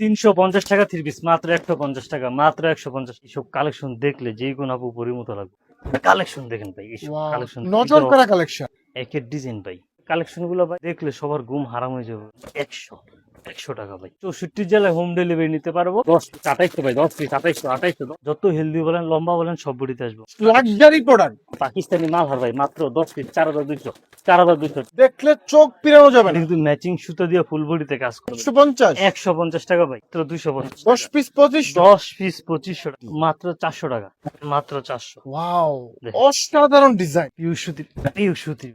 তিনশো পঞ্চাশ টাকা থ্রি পিস মাত্র একশো পঞ্চাশ টাকা মাত্র একশো পঞ্চাশ। এইসব কালেকশন দেখলে যে কোনো আপু পরিমতো লাগবে। কালেকশন দেখেন ভাই এইসব কালেকশন নজর করা কালেকশন একের ডিজাইন ভাই। কালেকশনগুলো ভাই দেখলে সবার ঘুম হারাম হয়ে যাবে। একশো একশো টাকা ভাই। চৌষট্টি জেলায় হোম ডেলিভারি নিতে পারব। দশ আঠাইশো ভাই দশ পিস আঠাইশো আঠাইশো। যত হেলদি বলেন লম্বা বলেন সব বডিতে আসব। লাক্সারি প্রোডাক্ট পাকিস্তানি মাল হার ভাই মাত্র দশ পিস চার হাজার দুইশো চার হাজার দুইশো। দেখলে চোখ পিরানো যাবে কিন্তু ম্যাচিং সুতো দিয়ে ফুল বডিতে কাজ করবে। একশো পঞ্চাশ। একশো পঞ্চাশ টাকা ভাই তো দুইশো পঞ্চাশ দশ পিস পঁচিশ দশ পিস পঁচিশশো টাকা মাত্র চারশো টাকা মাত্র চারশো। ওয়াও অসাধারণ ডিজাইন পিউ সুতি পিউ সুতি।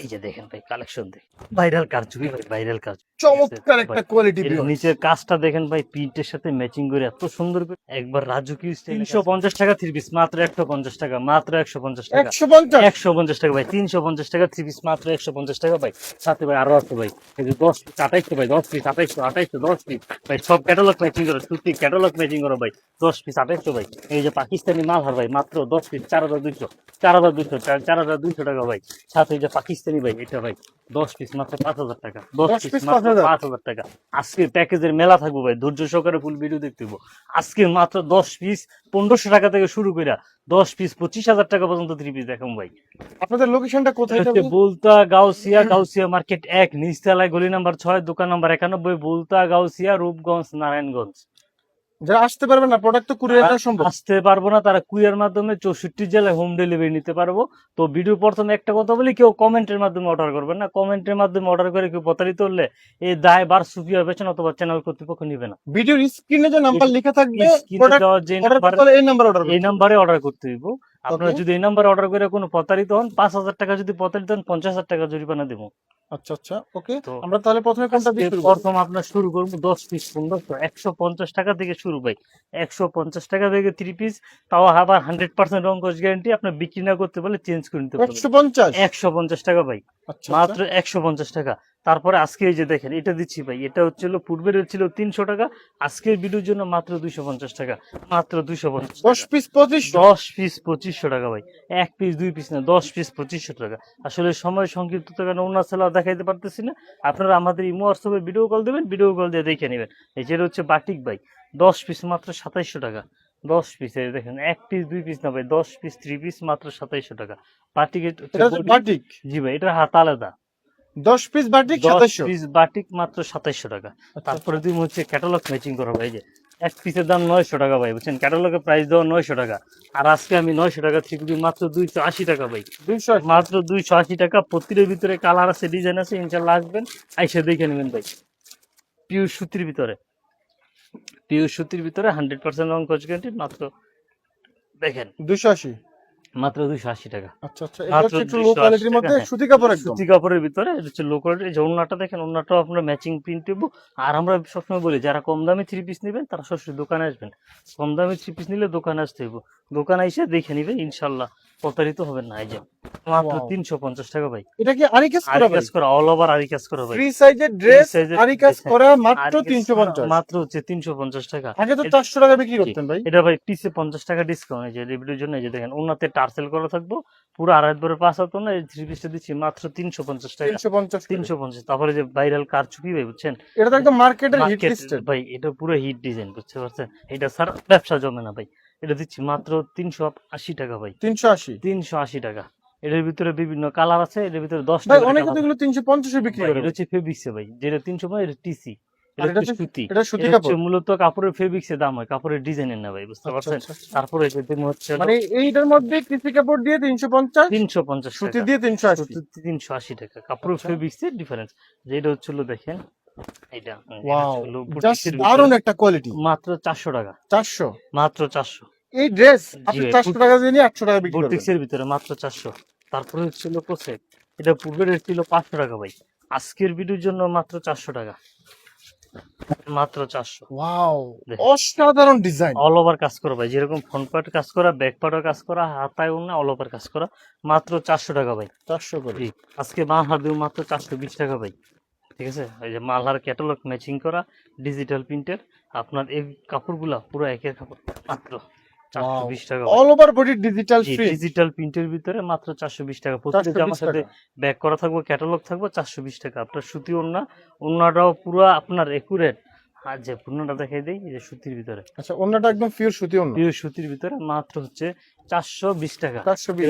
এই যে দেখেন ভাই কালেকশন দেখেন। ভাইরাল কাজ ভাই ভাইরাল কাজ। চমৎকার একটা কোয়ালিটি নিচের কাজটা দেখেন ভাই প্রিন্টের সাথে ম্যাচিং করে এত সুন্দর করে। একবার রাজকীয় তিনশো পঞ্চাশ টাকা থ্রি পিস মাত্র একশো পঞ্চাশ টাকা মাত্র একশো পঞ্চাশ টাকা। একশো পঞ্চাশ? টাকা ভাই তিনশো পঞ্চাশ টাকা থ্রি পিস মাত্র একশো পঞ্চাশ টাকা ভাই। সাথে ভাই আরও আছে ভাই এই যে দশ পিস আঠাইশো ভাই দশ পিস আঠাইশো আঠাইশো দশ পিস ভাই সব ক্যাটালগ ম্যাচিং করো সুতি ক্যাটালগ ম্যাচিং করো ভাই। দশ পিস আঠাইশো ভাই। এই যে পাকিস্তানি মাল হার ভাই মাত্র দশ পিস চার হাজার দুইশো চার হাজার দুইশো চার হাজার দুইশো টাকা ভাই। সাথে এই যে পাকিস্তানি ভাই এটা ভাই দশ পিস মাত্র পাঁচ হাজার টাকা। দশ পিস মাত্র পাঁচ হাজার? টাকা। আজকে প্যাকেজের মেলা থাকব ভাই ধৈর্য সহকারে ফুল ভিডিও দেখতে আজকে মাত্র দশ পিস পনেরোশো টাকা থেকে শুরু করে দশ পিস পঁচিশ হাজার টাকা পর্যন্ত থ্রি পিস দেখাম ভাই। আপনাদের লোকেশনটা কোথায়? বুলতা গাউসিয়া গাউসিয়া মার্কেট এক নিচতলায় গলি নাম্বার ছয় দোকান নাম্বার একানব্বই বুলতা গাউসিয়া রূপগঞ্জ নারায়ণগঞ্জ। যারা আসতে পারবে না প্রোডাক্ট তো কুরিয়ার সম্ভব। আসতে পারব না তারা কুইয়ার মাধ্যমে চৌষট্টি জেলায় হোম ডেলিভারি নিতে পারব। তো ভিডিও প্রথমে একটা কথা বলি কেউ কমেন্টের মাধ্যমে অর্ডার করবেন না। কমেন্টের মাধ্যমে অর্ডার করে কেউ প্রতারিত হলে এই দায় বার সুফিয়া বেছেন অথবা চ্যানেল কর্তৃপক্ষ নিবে না। ভিডিওর স্ক্রিনে যে নাম্বার লেখা থাকবে এই নাম্বার অর্ডার এই নাম্বারে অর্ডার করতে হইব। আপনারা যদি এই নাম্বারে অর্ডার করে কোনো প্রতারিত হন পাঁচ হাজার টাকা যদি প্রতারিত হন পঞ্চাশ হাজার টাকা জরিমানা দেবো। আচ্ছা আচ্ছা ওকে। আমরা তাহলে প্রথমে কোনটা দিয়ে শুরু করব? প্রথম আপনার শুরু করব দশ পিস পনেরোশো একশো পঞ্চাশ টাকা থেকে শুরু ভাই। একশো পঞ্চাশ টাকা থেকে থ্রি পিস তাও আবার হান্ড্রেড পার্সেন্ট রঙ্কশ গ্যারান্টি আপনার বিক্রি না করতে পারলে চেঞ্জ করে নিতে পারবেন। একশো পঞ্চাশ? একশো পঞ্চাশ টাকা ভাই। আচ্ছা মাত্র একশো পঞ্চাশ টাকা। তারপরে আজকে এই যে দেখেন এটা দিচ্ছি ভাই। এটা হচ্ছিল পূর্বের হচ্ছিল তিনশো টাকা। আজকের ভিডিওর জন্য মাত্র দুইশো পঞ্চাশ টাকা। মাত্র দুইশো পঞ্চাশ দশ পিস পঁচিশ দশ পিস পঁচিশশো টাকা ভাই। এক পিস দুই পিস না দশ পিস পঁচিশশো টাকা। আসলে সময় সংক্ষিপ্ত কারণে সেলা দেখাইতে পারতেছি না। আপনারা আমাদের ইমো হোয়াটসঅ্যাপে ভিডিও কল দেবেন ভিডিও কল দিয়ে দেখে নেবেন। এই যেটা হচ্ছে বাটিক ভাই দশ পিস মাত্র সাতাইশশো টাকা। দশ পিস এই দেখেন এক পিস দুই পিস না ভাই দশ পিস থ্রি পিস মাত্র সাতাইশশো টাকা। বাটিক বাটিক জি ভাই এটা হাত আলাদা। দশ পিস বাটিক দশ পিস বাটিক মাত্র সাতাইশশো টাকা। আচ্ছা, তারপরে তুমি হচ্ছে ক্যাটালগ ম্যাচিং করা ভাই যে। এক পিসের দাম নয়শো টাকা ভাই বুঝছেন? ক্যাটালগের প্রাইস দেওয়া নয়শো টাকা। আর আজকে আমি নয়শো টাকা থ্রি পিস মাত্র দুইশো আশি টাকা ভাই। দুইশো মাত্র দুইশো আশি টাকা প্রতিটার ভিতরে কালার আছে ডিজাইন আছে ইনশাল্লাহ আসবেন আইসে দেখে নেবেন ভাই। পিউর সুতির ভিতরে। পিউর সুতির ভিতরে হান্ড্রেড পার্সেন্ট রং কোচ গ্যারান্টি মাত্র দেখেন। দুশো আশি। মাত্র দুইশো আশি টাকা। আচ্ছা আচ্ছা এটা একটু লো কোয়ালিটির মধ্যে। সুতি কাপড় একদম। সুতি কাপড়ের ভিতরে এটা হচ্ছে লো কোয়ালিটি যে ওন্নাটা দেখেন ওন্নাটাও আপনার ম্যাচিং প্রিন্ট দেবো। আর আমরা সবসময় বলি যারা কম দামে থ্রি পিস নেবেন তারা সরাসরি দোকানে আসবেন। কম দামে থ্রি পিস নিলে দোকানে আসতে হইব। দোকানে এসে দেখে নিবে ইনশাল্লাহ। প্রতারিত হবেন না এই যে মাত্র Wow. তিনশো পঞ্চাশ টাকা ভাই। এটা কি আরি কাজ করা কাজ করা অল ওভার আরি কাজ করা ভাই। ফ্রি সাইজের ড্রেস আরি কাজ করা মাত্র আরি কাজ তিনশো করা পঞ্চাশ মাত্র হচ্ছে তিনশো পঞ্চাশ টাকা। আগে তো এটা- চারশো টাকা বিক্রি করতেন ভাই। এটা ভাই পিসে পঞ্চাশ টাকা ডিসকাউন্ট এই যে রিভিউর জন্য এই যে দেখেন ওনাতে টার্সেল করা থাকব। পুরো আড়াই ধরে পাঁচ হতো না এই থ্রি পিসটা দিচ্ছি মাত্র তিনশো পঞ্চাশ টাকা। তিনশো পঞ্চাশ তিনশো পঞ্চাশ তারপরে যে ভাইরাল কার চুপি ভাই বুঝছেন? এটা তো একদম মার্কেটের হিট লিস্টেড ভাই এটা পুরো হিট ডিজাইন বুঝতে পারছেন? এটা স্যার ব্যবসা জমে না ভাই। এটা দিচ্ছি মাত্র তিনশো আশি টাকা ভাই। তিনশো আশি? তিনশো আশি টাকা। এটার ভিতরে বিভিন্ন কালার আছে এটার ভিতরে দশ ভাই টাকা অনেকে তো এগুলো তিনশো পঞ্চাশে বিক্রি করে। এটা হচ্ছে ফেব্রিক্সে ভাই যেটা তিনশো মানে এটা টিসি মূলত কাপড়ের ফেব্রিক্সের দাম হয় কাপড়ের ডিজাইনের না ভাই বুঝতে আচ্ছা, পারছেন? আচ্ছা, আচ্ছা। তারপরে হচ্ছে মানে এইটার মধ্যে কৃষি কাপড় দিয়ে তিনশো পঞ্চাশ তিনশো পঞ্চাশ সুতি দিয়ে তিনশো তিনশো আশি টাকা কাপড়ের। ফেব্রিক্সের ডিফারেন্স যেটা হচ্ছিল দেখেন এটা দারুণ একটা কোয়ালিটি মাত্র চারশো টাকা। চারশো? মাত্র চারশো। এই ড্রেস আপনি চারশো টাকা দিয়ে নিয়ে আটশো টাকা বিক্রি বুটিক্সের ভিতরে মাত্র চারশো। তারপরে হচ্ছিল কোসেক। এটা পূর্বের রেট ছিল পাঁচশো টাকা ভাই। আজকের ভিডিওর জন্য মাত্র চারশো টাকা। মাত্র চারশো। ওয়াও। অসাধারণ ডিজাইন অল ওভার কাজ করা ভাই। যেরকম ফ্রন্ট পার্ট কাজ করা ব্যাক পার্টও কাজ করা হাতায় অন্য অল ওভার কাজ করা। মাত্র চারশো টাকা ভাই। চারশো করে। আজকে মালহার দিব মাত্র চারশো বিশ টাকা ভাই। ঠিক আছে? এই যে মালহার ক্যাটালগ ম্যাচিং করা ডিজিটাল প্রিন্টের আপনার এই কাপড়গুলা পুরো একের কাপড়। মাত্র। চারশো Wow. বিশ টাকা অল ওভার বডি ডিজিটাল প্রিন্টের ভিতরে মাত্র চারশো বিশ টাকা। প্রতিটা 420 জামার সাথে ব্যাক করা থাকবে ক্যাটালগ টাকা। আপনার সুতি পুরো আপনার একুরেট আর যে পূর্ণটা দেখাই দিই যে সুতির ভিতরে। আচ্ছা একদম পিওর সুতি সুতির ভিতরে মাত্র হচ্ছে চারশো বিশ টাকা।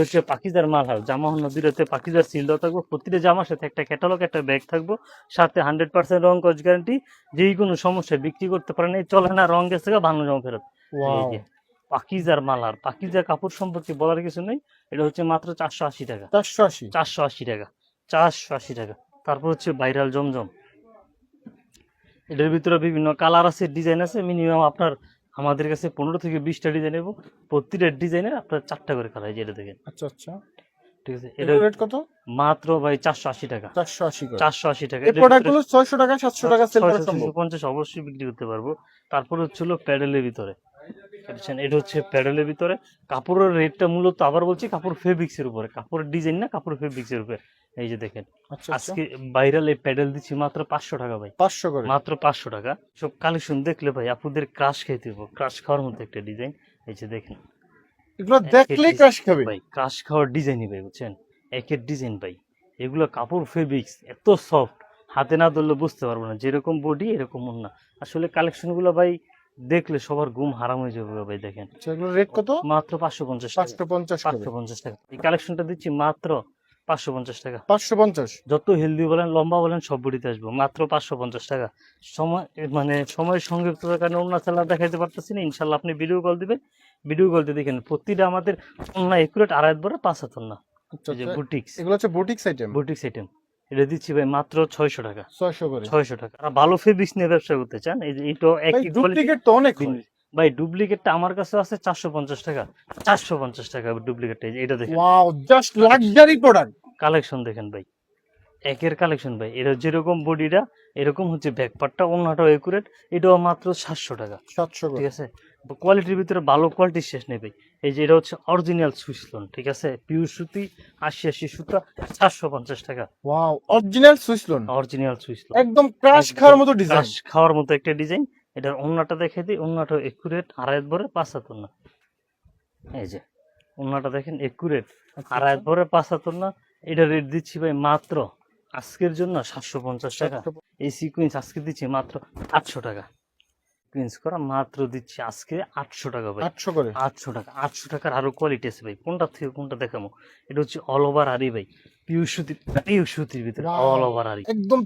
হচ্ছে পাকিজার মাল হাউস। জামা দুইটাতে পাকিজার সিল দেওয়া থাকব। প্রতিটা জামার সাথে একটা ক্যাটালগ একটা ব্যাগ থাকব। সাথে হান্ড্রেড পার্সেন্ট রং কচ গ্যারান্টি যেই কোনো সমস্যা বিক্রি করতে পারেন এই চলে না রং গেছে গা, ভাঙলো জামা ফেরত। পাকিজার মাল আর পাকিজার কাপড় সম্পর্কে বলার কিছু নেই। এটা হচ্ছে মাত্র চারশো আশি টাকা। চারশো আশি? চারশো আশি টাকা। চারশো আশি টাকা। তারপর হচ্ছে ভাইরাল জমজম। এটার ভিতরে বিভিন্ন কালার আছে ডিজাইন আছে। মিনিমাম আপনার আমাদের কাছে পনেরো থেকে বিশটা ডিজাইন এবং প্রতিটা ডিজাইনের আপনার চারটা করে কালার যেটা দেখেন। আচ্ছা আচ্ছা। ঠিক আছে? এটা রেট কত? মাত্র ভাই চারশো আশি টাকা। চারশো আশি করে। চারশো আশি টাকা। এই টাকা টাকা সেল করা সম্ভব। অবশ্যই বিক্রি করতে পারব। তারপর হচ্ছিল প্যাডেলের ভিতরে। এটা হচ্ছে প্যাডেলের ভিতরে। কাপড়ের রেটটা মূলত আবার বলছি কাপড় ফেব্রিক্স এর উপরে। কাপড়ের ডিজাইন না কাপড় ফেব্রিক্স এর উপরে। এই যে দেখেন আচ্ছা আচ্ছা। আজকে ভাইরাল এই প্যাডেল দিচ্ছি মাত্র পাঁচশো টাকা ভাই। পাঁচশো করে? মাত্র পাঁচশো টাকা। সব কালেকশন দেখলে ভাই আপুদের ক্রাশ হবে ক্রাশ খাওয়ার মতো একটা ডিজাইন এই যে দেখেন। এগুলো একের ক্রাশ খাবে। ভাই ক্রাশ খাওয়ার ডিজাইনই ভাই বুঝছেন? একের ডিজাইন ভাই। এগুলো কাপড় ফেব্রিক্স এত সফট হাতে না ধরলে বুঝতে পারব না। যেরকম বডি এরকম না আসলে কালেকশনগুলো ভাই দেখলে সবার ঘুম হারাম হয়ে যাবে ভাই দেখেন। রেট কত? মাত্র পাঁচশো পঞ্চাশ পাঁচশো পঞ্চাশ পাঁচশো পঞ্চাশ টাকা। এই কালেকশনটা দিচ্ছি মাত্র পাঁচশো পঞ্চাশ টাকা। পাঁচশো পঞ্চাশ? যত হেলদি বলেন লম্বা বলেন সব বডিতে আসব। মাত্র পাঁচশো পঞ্চাশ টাকা। সময় মানে সময়ের সংক্ষিপ্ততার কারণে অন্য সেলার দেখাইতে পারতেছি না। ইনশাল্লাহ আপনি ভিডিও কল দিবেন। ভিডিও কল দিয়ে দেখেন প্রতিটা আমাদের অন্য একুরেট আড়াই বড় পাঁচ হাতর না। বুটিক্স এগুলো হচ্ছে বুটিক্স আইটেম বুটিক্স আইটেম এটা দিচ্ছি ভাই মাত্র ছয়শো টাকা। ছয়শো করে। ছয়শো টাকা। আর ভালো ফেব্রিক্স নিয়ে ব্যবসা করতে চান এই এইটা একই ডুপ্লিকেট তো অনেক ভাই ডুপ্লিকেটটা আমার কাছে আছে চারশো পঞ্চাশ টাকা। চারশো পঞ্চাশ টাকা ডুপ্লিকেটটা এটা দেখেন। Wow just luxury product collection দেখেন ভাই। একের কালেকশন ভাই। এটা যেরকম বডিটা এরকম হচ্ছে ব্যাকপার্টটা অন্যটাও একুরেট এটাও মাত্র সাতশো টাকা। সাতশো করে। ঠিক আছে? কোয়ালিটির ভিতরে ভালো কোয়ালিটির শেষ নেবে এই যে এটা হচ্ছে অরিজিনাল সুইসলন ঠিক আছে? পিউর সুতি আশি আশি সুতা সাতশো পঞ্চাশ টাকা। Wow original Swiss lawn original Swiss lawn একদম ক্রাশ খাওয়ার মতো ডিজাইন খাওয়ার মতো একটা ডিজাইন এটার অন্যটা দেখে দিই অন্যটা একুরেট আড়াই ভরে পাঁচ হাতর না এই যে অন্যটা দেখেন একুরেট আচ্ছা, আড়াই ভরে পাঁচ হাতর না এটা রেট দিচ্ছি ভাই মাত্র আজকের জন্য সাতশো পঞ্চাশ টাকা। এই সিকুয়েন্স আজকে দিচ্ছি মাত্র আটশো টাকা। সিকুয়েন্স করা মাত্র দিচ্ছি আজকে আটশো টাকা ভাই। আটশো করে? আটশো টাকা আটশো টাকার আরও কোয়ালিটি আছে ভাই। কোনটা থেকে কোনটা দেখাবো? এটা হচ্ছে অল ওভার আরি ভাই। পিউ সুতির পিউ সুতির ভিতরে অল ওভার আরি একদম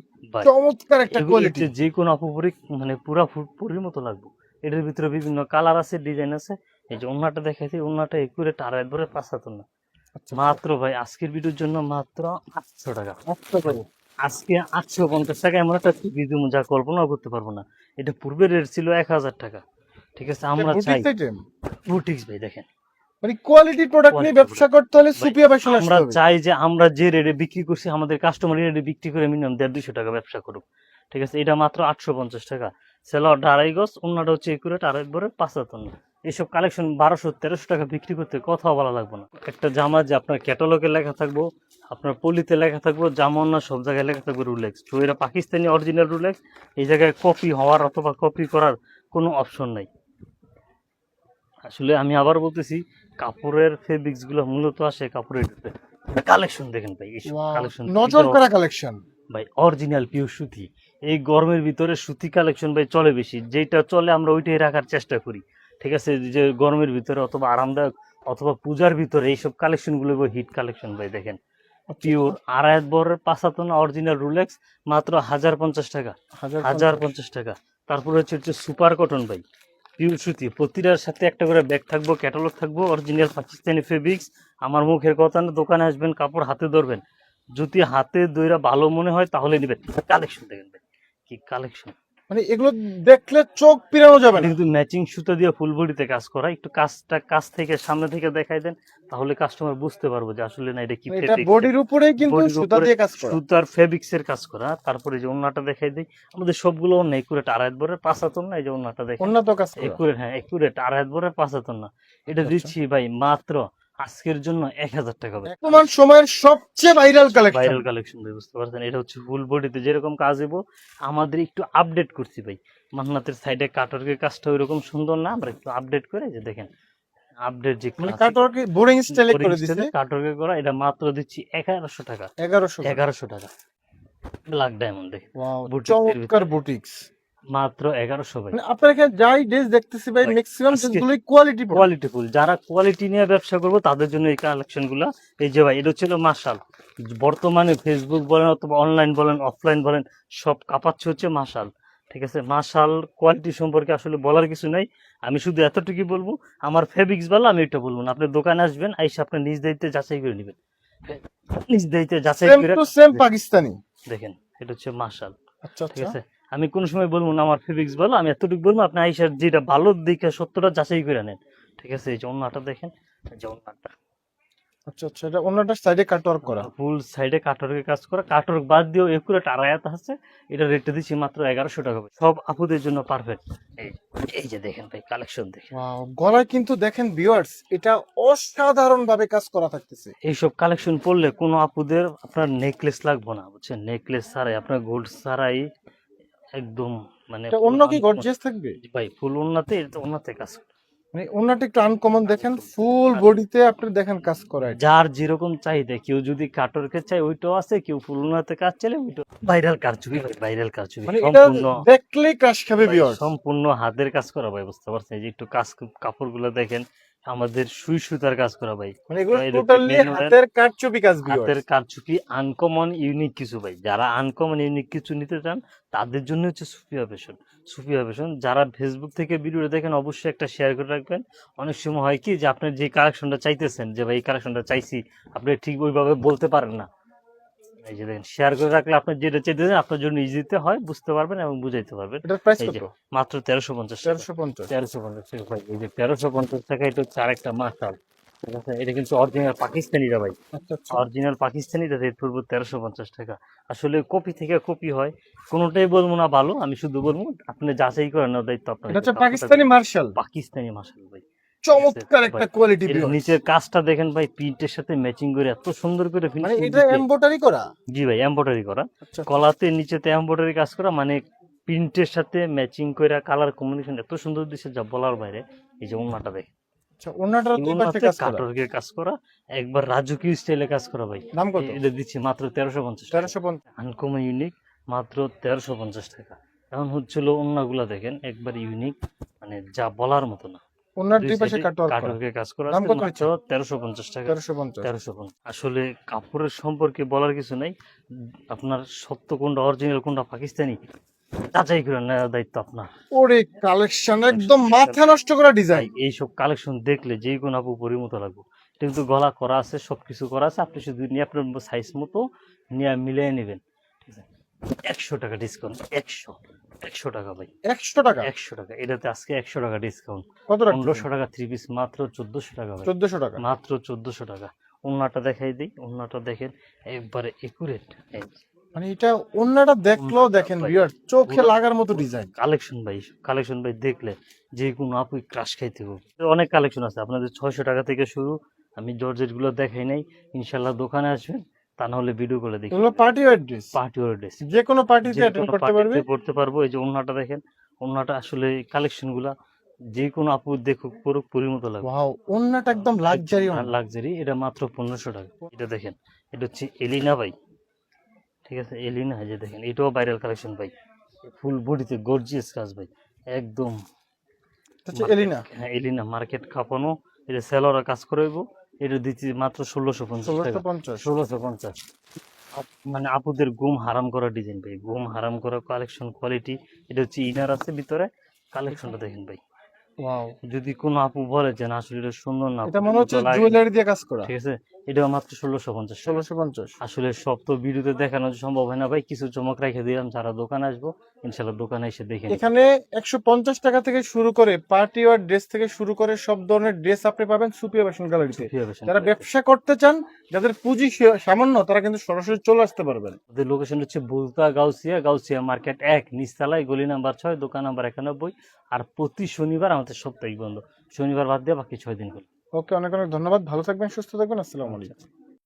চমৎকার একটা কোয়ালিটি যে কোনো অপপরি মানে পুরা ফু- পুরীর মতো লাগবে। এটার ভিতরে বিভিন্ন কালার আছে ডিজাইন আছে। এই যে ওনাটা দেখাইছি ওনাটা একুরেট আড়াই ধরে পাঁচ না আচ্ছা। মাত্র ভাই আজকের ভিডিওর জন্য মাত্র আটশো টাকা। আটশো করে আজকে আটশো পঞ্চাশ টাকা এমন একটা ভিডিও যা কল্পনা করতে পারব না। এটা পূর্বের রেট ছিল এক হাজার টাকা। ঠিক আছে আমরা চাই। বুটিক্স ভাই দেখেন। মানে কোয়ালিটি প্রোডাক্ট নিয়ে ব্যবসা করতে হলে সুপিয়া ভাই আমরা চাই যে আমরা যে রেটে বিক্রি করছি আমাদের কাস্টমার রেটে বিক্রি করে মিনিমাম দেড় দুশো টাকা ব্যবসা করুক। ঠিক আছে এটা মাত্র আটশো পঞ্চাশ টাকা। সেলারটা আড়াই গজ অন্যটা হচ্ছে একুরেট আড়াই বরে পাঁচ হাতন এইসব কালেকশন বারোশো তেরোশো টাকা বিক্রি করতে কথাও বলা লাগবে না। একটা জামা যে আপনার ক্যাটালগে লেখা থাকব আপনার পলিতে লেখা থাকব জামা অন্য সব জায়গায় লেখা থাকবে রুলেক্স তো এরা পাকিস্তানি অরিজিনাল রুলেক্স এই জায়গায় কপি হওয়ার অথবা কপি করার কোনো অপশন নাই। আসলে আমি আবার বলতেছি কাপড়ের ফেব্রিক্সগুলো মূলত আসে কাপড়ের কালেকশন দেখেন ভাই এইসব কালেকশন নজর করা কালেকশন ভাই অরিজিনাল পিওর সুতি। এই গরমের ভিতরে সুতি কালেকশন ভাই চলে বেশি। যেটা চলে আমরা ওইটাই রাখার চেষ্টা করি। ঠিক আছে যে গরমের ভিতরে অথবা আরামদায়ক অথবা পূজার ভিতরে এইসব কালেকশনগুলো হিট কালেকশন ভাই দেখেন। পিওর আড়াই বরের পাঁচাতন অরিজিনাল রুলেক্স মাত্র হাজার পঞ্চাশ টাকা। হাজার পঞ্চাশ। টাকা। তারপরে হচ্ছে হচ্ছে সুপার কটন ভাই পিওর সুতি। প্রতিটার সাথে একটা করে ব্যাগ থাকব ক্যাটালগ থাকব অরিজিনাল পাকিস্তানি ফেব্রিক্স আমার মুখের কথা না দোকানে আসবেন কাপড় হাতে ধরবেন। যদি হাতে দইরা ভালো মনে হয় তাহলে নেবেন। কালেকশন দেখেন ভাই কি কালেকশন মানে এগুলো দেখলে চোখ পিরানো যাবে না। কিন্তু ম্যাচিং সুতা দিয়ে ফুল বডিতে কাজ করা একটু কাজটা কাজ থেকে সামনে থেকে দেখাই দেন তাহলে কাস্টমার বুঝতে পারব যে আসলে না এটা কি এটা বডির উপরেই কিন্তু সুতা দিয়ে কাজ করা। সুতার ফেব্রিক্স এর কাজ করা। তারপরে যে ওন্নাটা দেখাই দিই আমাদের সবগুলো অন্য একুরেট আড়াই বরের পাঁচ হাতন না এই যে ওন্নাটা দেখেন। উন্নত কাজ করা। একুরেট হ্যাঁ একুরেট আড়াই বরের পাঁচ হাতন না এটা আচ্ছা। দিচ্ছি ভাই মাত্র আজকের জন্য এক হাজার টাকা বর্তমান সময়ের সবচেয়ে ভাইরাল কালেকশন ভাইরাল কালেকশন ভাই বুঝতে পারছেন? এটা হচ্ছে ফুল বডিতে যেরকম কাজ হইব আমাদের একটু আপডেট করছি ভাই। মান্নাতের সাইডে কাটরকের কাজটা ওইরকম সুন্দর না? আমরা একটু আপডেট করে যে দেখেন আপডেট যে মানে কাটওয়ার্কে বোরিং স্টাইলে করে দিছে। কাটরকে করা এটা মাত্র দিচ্ছি এগারোশো টাকা। এগারোশো এগারোশো টাকা। ব্ল্যাক ডায়মন্ড বুটিক্সের চমৎকার বুটিক্স মাত্র এগারোশো ভাই। মানে আপনার এখানে যাই ড্রেস দেখতেছি ভাই ম্যাক্সিমাম ড্রেসগুলোই কোয়ালিটি কোয়ালিটিফুল যারা কোয়ালিটি নিয়ে ব্যবসা করব তাদের জন্য এই কালেকশনগুলা এই যে ভাই এটা ছিল মার্শাল বর্তমানে ফেসবুক বলেন অথবা অনলাইন বলেন অফলাইন বলেন সব কাঁপাচ্ছে হচ্ছে মার্শাল ঠিক আছে? মার্শাল কোয়ালিটি সম্পর্কে আসলে বলার কিছু নাই। আমি শুধু এতটুকুই বলব আমার ফেব্রিক্স ভালো আমি এটা বলব না। আপনি দোকানে আসবেন আইসা আপনি নিজ দায়িত্বে যাচাই করে নেবেন। নিজ দায়িত্বে যাচাই করে সেম পাকিস্তানি দেখেন। এটা হচ্ছে মার্শাল আচ্ছা ঠিক আচ্ছা। আছে? আমি কোনো সময় বলব না আমার ফেব্রিক্স ভালো আমি এতটুকু বলব আপনি আইসার যেটা ভালো দিকে সত্যটা যাচাই করে নেন। ঠিক আছে এই যে অন্যটা দেখেন এই যে অন্যটা আচ্ছা আচ্ছা এটা অন্যটার সাইডে কাটওয়ার্ক করা? ফুল সাইডে কাটরের কাজ করা। কাটরক বাদ দিয়েও একুরেট আড়াইয়াত আছে এটা রেটটা দিচ্ছি মাত্র এগারোশো টাকা। সব আপুদের জন্য পারফেক্ট এই এই যে দেখেন ভাই কালেকশন দেখেন। গলায় কিন্তু দেখেন ভিউয়ার্স এটা অসাধারণ ভাবে কাজ করা থাকতেছে। এইসব কালেকশন পড়লে কোনো আপুদের আপনার নেকলেস লাগবে না বুঝছেন? নেকলেস ছাড়াই আপনার গোল্ড ছাড়াই একদম মানে অন্য কি গর্জিয়াস থাকবে? ভাই ফুল ওন্নাতে এটা ওন্নাতে কাজ মানে একটু আনকমন দেখেন ফুল বডিতে আপনি দেখেন কাজ করা যার যেরকম চাহিদা কেউ যদি কাটরকে চাই ওইটাও আছে কেউ ফুল ওন্নাতে কাজ চাইলে ওইটাও। ভাইরাল কারচুপি ভাই ভাইরাল কারচুপি মানে সম্পূর্ণ। দেখলেই ক্রাশ খাবে সম্পূর্ণ হাতের কাজ করা ভাই বুঝতে পারছেন? এই যে একটু কাজ কাপড়গুলো দেখেন আমাদের সুই সুতার কাজ করা ভাই। মানে এগুলো টোটালি হাতের কারচুপি কাজ হাতের কারচুপি আনকমন ইউনিক কিছু ভাই। যারা আনকমন ইউনিক কিছু নিতে চান তাদের জন্য হচ্ছে সুফিয়া ফ্যাশন সুফিয়া ফ্যাশন যারা ফেসবুক থেকে ভিডিওটা দেখেন অবশ্যই একটা শেয়ার করে রাখবেন। অনেক সময় হয় কি যে আপনার যে কালেকশনটা চাইতেছেন যে ভাই এই কালেকশনটা চাইছি আপনি ঠিক ওইভাবে বলতে পারেন না। এই যে দেখেন শেয়ার করে রাখলে আপনি যেটা চাইতেছেন আপনার জন্য ইজিতে হয় বুঝতে পারবেন এবং বুঝাইতে পারবেন। এটার প্রাইস কত? মাত্র তেরোশো পঞ্চাশ টাকা। তেরোশো পঞ্চাশ। তেরোশো পঞ্চাশ টাকা ভাই এই যে তেরোশো পঞ্চাশ টাকা এটা হচ্ছে আরেকটা আছে? এটা কিন্তু অরিজিনাল পাকিস্তানিরা ভাই। আচ্ছা আচ্ছা। অরিজিনাল পাকিস্তানিরা রেট পড়ব তেরোশো পঞ্চাশ টাকা। আসলে কপি থেকে কপি হয় কোনোটাই বলব না ভালো আমি শুধু বলব আপনি যাচাই করেন না দায়িত্ব আপনার এটা পাকিস্তানি মার্শাল পাকিস্তানি মার্শাল ভাই। চমৎকার একটা কোয়ালিটি নিচের কাজটা দেখেন ভাই প্রিন্টের সাথে ম্যাচিং করে এত সুন্দর করে মানে এটা এমব্রয়ডারি করা? জি ভাই এমব্রয়ডারি করা। আচ্ছা। কলাতে নিচেতে এমব্রয়ডারি কাজ করা মানে প্রিন্টের সাথে ম্যাচিং করে কালার কম্বিনেশন এত সুন্দর দিচ্ছে যা বলার বাইরে এই যে ওনাটা দেখেন। আচ্ছা অন্যটার দুই পাশে কাজ করা? কাটরকে কাজ করা একবার রাজকীয় স্টাইলে কাজ করা ভাই। দাম কত? এটা দিচ্ছি মাত্র তেরোশো পঞ্চাশ তেরোশো পঞ্চাশ। ইউনিক মাত্র তেরোশো পঞ্চাশ টাকা। এখন হচ্ছিল অন্যগুলা দেখেন একবার ইউনিক মানে যা বলার মতো না। অন্যের দুই পাশে কাজ করা। দাম কত তেরোশো পঞ্চাশ টাকা। তেরোশো পঞ্চাশ। তেরোশো পঞ্চাশ। আসলে কাপড়ের সম্পর্কে বলার কিছু নাই। আপনার সত্য কোনটা অরিজিনাল কোনটা পাকিস্তানি। যাচাই করে নেওয়ার দায়িত্ব আপনার। ওরে কালেকশন একদম মাথা নষ্ট করা ডিজাইন এইসব কালেকশন দেখলে যে কোনো আপু পরিমতো লাগবে। কিন্তু গলা করা আছে সবকিছু করা আছে। আপনি শুধু নিয়ে আপনার সাইজ মতো নিয়ে মিলিয়ে নেবেন। একশো টাকা ডিসকাউন্ট একশো একশো টাকা ভাই। একশো টাকা? একশো টাকা এটাতে আজকে একশো টাকা ডিসকাউন্ট কত পনেরোশো টাকা থ্রি পিস মাত্র চোদ্দশো টাকা চোদ্দশো টাকা? মাত্র চোদ্দশো টাকা। ওনাটা দেখাই দিই ওনাটা দেখেন একবারে একুরেট মানে এটা অন্যটা দেখলেও দেখেন ভাই, বিয়ার চোখে লাগার মতো ডিজাইন কালেকশন ভাই কালেকশন ভাই দেখলে যে কোনো আপুই ক্রাশ খাইতে হবে। অনেক কালেকশন আছে আপনাদের ছয়শো টাকা থেকে শুরু। আমি জর্জেটগুলো দেখাই নাই ইনশাল্লাহ দোকানে আসবেন। তা না হলে ভিডিও করে দেখি। এগুলো party wear dress party wear dress যে কোনো পার্টিতে অ্যাটেন্ড করতে পারবে। পড়তে পারব। এই যে ওনাটা দেখেন ওনাটা আসলে কালেকশনগুলা যে কোনো আপু দেখুক পড়ুক পরিমতো লাগবে। ওয়াও অন্যটা একদম লাক্সারি লাক্সারি এটা মাত্র পনেরোশো টাকা। এটা দেখেন এটা হচ্ছে এলিনা ভাই। ঠিক আছে এলিনা যে দেখেন এটাও ভাইরাল কালেকশন ভাই। ফুল বডিতে গর্জিয়াস কাজ ভাই। একদম এলিনা। হ্যাঁ এলিনা মার্কেট কাঁপানো এটা সেলরা কাজ করাইব। এটা দিচ্ছি মাত্র ষোলোশো পঞ্চাশ ষোলোশো পঞ্চাশ। ষোলোশো পঞ্চাশ। আপ- মানে আপুদের গুম হারাম করা ডিজাইন ভাই গুম হারাম করা কালেকশন কোয়ালিটি এটা হচ্ছে ইনার আছে ভিতরে। কালেকশনটা দেখেন ভাই। ওয়াও যদি কোনো আপু বলে যে না আসলে এটা সুন্দর না এটা মনে হচ্ছে জুয়েলারি দিয়ে কাজ করা। ঠিক আছে? এটা মাত্র ষোলোশো পঞ্চাশ। ষোলোশো পঞ্চাশ। আসলে সব তো ভিডিওতে দেখানো সম্ভব হয় না ভাই কিছু চমক রেখে দিলাম যারা দোকানে আসব ইনশাল্লাহ দোকানে এসে দেখে এখানে একশো পঞ্চাশ টাকা থেকে শুরু করে পার্টি ওয়ার ড্রেস থেকে শুরু করে সব ধরনের ড্রেস আপনি পাবেন সুপিয়া ফ্যাশন গ্যালারিতে যারা ব্যবসা করতে চান যাদের পুঁজি সামান্য তারা কিন্তু সরাসরি চলে আসতে পারবেন। লোকেশন হচ্ছে বুলতা গাউসিয়া গাউসিয়া মার্কেট এক নিচতলায় গলি নাম্বার ছয় দোকান নাম্বার একানব্বই। আর প্রতি শনিবার আমাদের সাপ্তাহিক বন্ধ। শনিবার বাদ দিয়ে বাকি ছয় দিন করে ওকে, অনেক অনেক ধন্যবাদ। ভালো থাকবেন, সুস্থ থাকবেন। আসসালামু আলাইকুম।